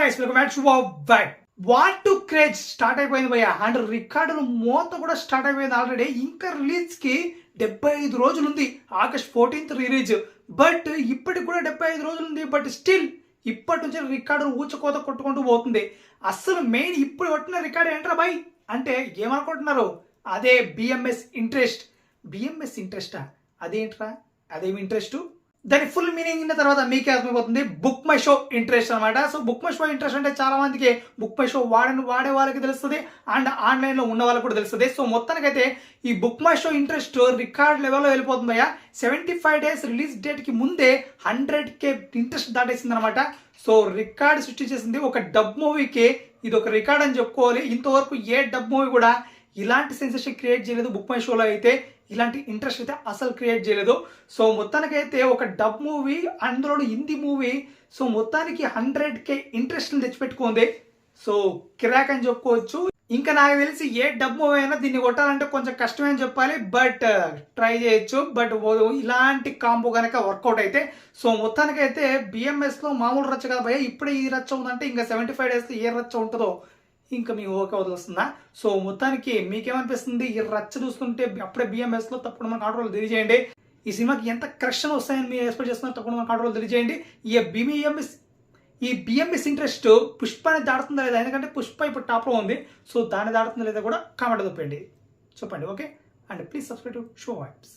Guys welcome back to back what to craze start అయిపోయింది భయ్య. And రికార్డులు మోత కూడా స్టార్ట్ అయిపోయింది ఆల్రెడీ ఇంకా రిలీజ్కి డెబ్బై ఐదు రోజులు ఉంది ఆగస్ట్ ఫోర్టీన్త్ రిలీజ్ బట్ ఇప్పటికి కూడా డెబ్బై ఐదు రోజులు ఉంది బట్ స్టిల్ ఇప్పటి నుంచి రికార్డు ఊచకోత కొట్టుకుంటూ పోతుంది. అస్సలు మెయిన్ ఇప్పుడు పట్టిన రికార్డు ఏంట్రా బాయ్ అంటే ఏమనుకుంటున్నారు? అదే బిఎంఎస్ ఇంట్రెస్ట్ బిఎంఎస్ ఇంట్రెస్టా అదేంట్రా? అదేమి ఇంట్రెస్ట్ దాని ఫుల్ మీనింగ్ ఇన్న తర్వాత మీకే అర్థమైపోతుంది. బుక్ మై షో ఇంట్రెస్ట్ అనమాట so book my show interest అంటే చాలా మందికి బుక్ మై షో వాడని వాడే వాళ్ళకి తెలుస్తుంది అండ్ ఆన్లైన్లో ఉన్న వాళ్ళకి కూడా తెలుస్తుంది. సో మొత్తానికైతే ఈ book my show interest record లెవెల్లో వెళ్ళిపోతుంది అయ్యా. సెవెంటీ ఫైవ్ డేస్ రిలీజ్ డేట్కి ముందే హండ్రెడ్ కే ఇంట్రెస్ట్ దాటేసింది అనమాట సో రికార్డ్ సృష్టించేసింది ఒక డబ్ మూవీకి ఇది ఒక రికార్డ్ అని చెప్పుకోవాలి. ఇంతవరకు ఏ డబ్ మూవీ కూడా ఇలాంటి సెన్సేషన్ క్రియేట్ చేయలేదు బుక్ మై షోలో అయితే. ఇలాంటి ఇంట్రెస్ట్ అయితే అసలు క్రియేట్ చేయలేదు. సో మొత్తానికైతే ఒక డబ్ మూవీ అందులో హిందీ మూవీ సో మొత్తానికి హండ్రెడ్ కే ఇంట్రెస్ట్ తెచ్చిపెట్టుకుంది. సో కిరాక్ అని చెప్పుకోవచ్చు. ఇంకా నాకు తెలిసి ఏ డబ్ మూవీ అయినా దీన్ని కొట్టాలంటే కొంచెం కష్టమే అని చెప్పాలి. బట్ ట్రై uh, చేయొచ్చు. బట్ ఇలాంటి కాంబో కనుక వర్కౌట్ అయితే సో మొత్తానికైతే బిఎంఎస్లో మామూలు రచ్చ కదా భయ ఇప్పుడే ఈ రచ్చ ఉందంటే ఇంకా సెవెంటీ ఫైవ్ డేస్ ఏ రచ్చ ఉంటుందో. ఇంకా మీ ఓకే వదిలిస్తుందా? సో మొత్తానికి మీకేమనిపిస్తుంది? ఈ రచ్చ చూస్తుంటే అప్పుడే బిఎంఎస్లో తప్పకుండా మన ఆర్డర్లు తెలియజేయండి. ఈ సినిమాకి ఎంత కరెక్షన్ వస్తాయని మీరు ఎక్స్పెక్ట్ చేస్తున్నారు తప్పకుండా మన ఆర్డర్లు తెలియజేయండి. ఈ బిఎంఎస్ ఈ బిఎంఎస్ ఇంట్రెస్ట్ పుష్పాన్ని దాడుతుందా లేదా? ఎందుకంటే పుష్ప ఇప్పుడు టాప్లో ఉంది. సో దాన్ని దాడుతుందా లేదా కూడా కామెంట్ చెప్పండి. చెప్పండి okay? And please subscribe to show vibes.